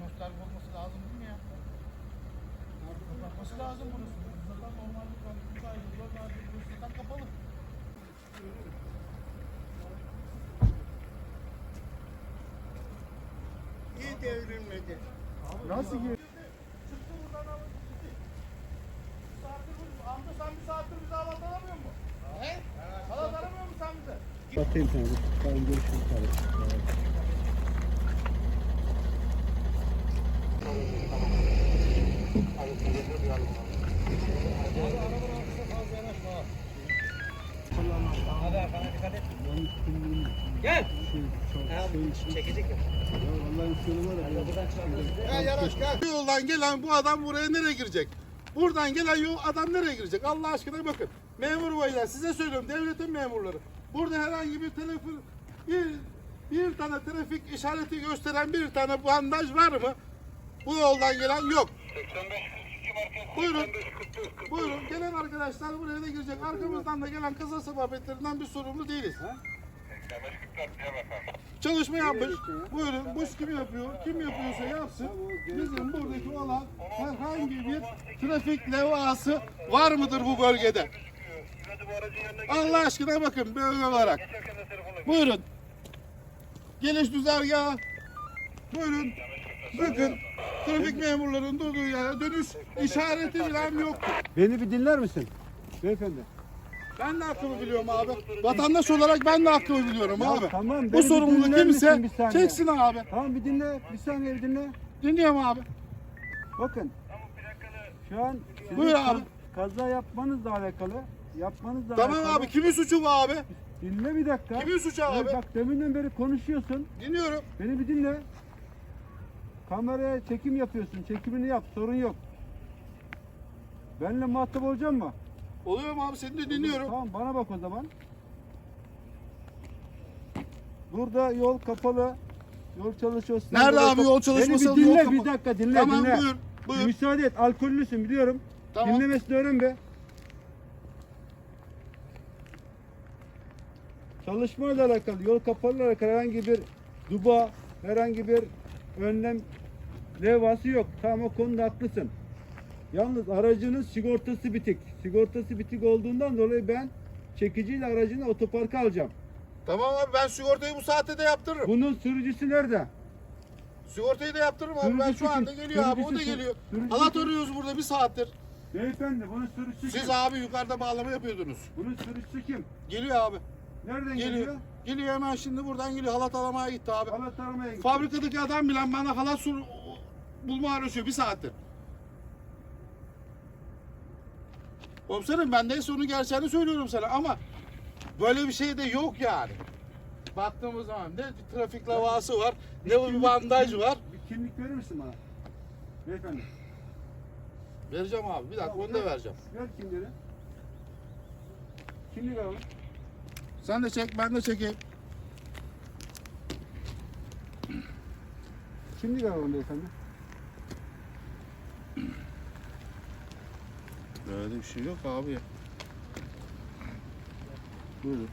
Nostalji olması lazım değil devrilmedi. Nasıl gir? Çıktı buradan abi. gitti. Saattir bu- Amca sen bir saattir Atayım sana. Tamam görüşürüz. Gel. Şey, Çekecek ya. Ya Allah'ın sonu var ya. Buradan çıkartırız. Gel gel. Yoldan gelen bu adam buraya nereye girecek? Buradan gelen yol adam nereye girecek? Allah aşkına bakın. Memur beyler size söylüyorum devletin memurları. Burada herhangi bir telefon bir, bir tane trafik işareti gösteren bir tane bandaj var mı? Bu yoldan gelen yok. Buyurun. Buyurun. Gelen arkadaşlar buraya da girecek. Arkamızdan da gelen kaza sebeplerinden bir sorumlu değiliz. Çalışma yapmış. Buyurun. Bu kim yapıyor? Kim yapıyorsa yapsın. Bizim buradaki olan herhangi bir trafik levhası var mıdır bu bölgede? Allah aşkına bakın bölge olarak. Buyurun. Geliş düzergahı. Buyurun. Bakın. Trafik memurlarının durduğu yere dönüş işareti falan yok. Beni bir dinler misin? Beyefendi. Ben de hakkımı biliyorum abi. Vatandaş olarak ben de hakkımı biliyorum Ya abi. tamam, beni Bu bir sorumluluk dinler misin kimse bir saniye? çeksin abi. Tamam bir dinle. Bir saniye bir dinle. Dinliyorum abi. Bakın. Şu an sizin Buyur abi. kaza yapmanızla alakalı. Yapmanızla Tamam alakalı. abi kimin suçu bu abi? Dinle bir dakika. Kimin suçu abi? Evet, bak deminden beri konuşuyorsun. Dinliyorum. Beni bir dinle. Kameraya çekim yapıyorsun. Çekimini yap. Sorun yok. Benimle muhatap olacak mı? Oluyor mu abi seni de dinliyorum. Tamam bana bak o zaman. Burada yol kapalı. Yol çalışıyor. Sen Nerede abi yol çalışması, Beni bir dinle bir dakika dinle Tamam dinle. buyur. Buyur. Müsaade et. Alkollüsün biliyorum. Tamam. Dinlemesini öğren be. Çalışmayla alakalı, yol kapalı alakalı herhangi bir duba, herhangi bir önlem levhası yok. Tamam o konuda haklısın. Yalnız aracının sigortası bitik. Sigortası bitik olduğundan dolayı ben çekiciyle aracını otoparka alacağım. Tamam abi ben sigortayı bu saatte de yaptırırım. Bunun sürücüsü nerede? Sigortayı da yaptırırım abi. Ben Sürücüsü şu anda kim? geliyor abi. O da Sürücüsü geliyor. Sürücüsü Halat kim? arıyoruz burada bir saattir. Beyefendi bunun sürücüsü Siz kim? abi yukarıda bağlama yapıyordunuz. Bunun sürücüsü kim? Geliyor abi. Nereden Geliyor. geliyor? Geliyor hemen şimdi buradan geliyor. Halat alamaya gitti abi. Halat aramaya gitti. Fabrikadaki adam bile bana halat sur bulma arıyor bir saattir. Komiserim ben neyse onun gerçeğini söylüyorum sana ama böyle bir şey de yok yani. Baktığımız zaman ne trafik lavası var, ne bir bandaj var. Bir kimlik verir misin bana? Beyefendi. Vereceğim abi bir dakika onu da vereceğim. Ver kimliğini. Kimlik alalım. Sen de çek ben de çekeyim. Kimlik alalım beyefendi. Böyle bir şey yok abi. Buyurun.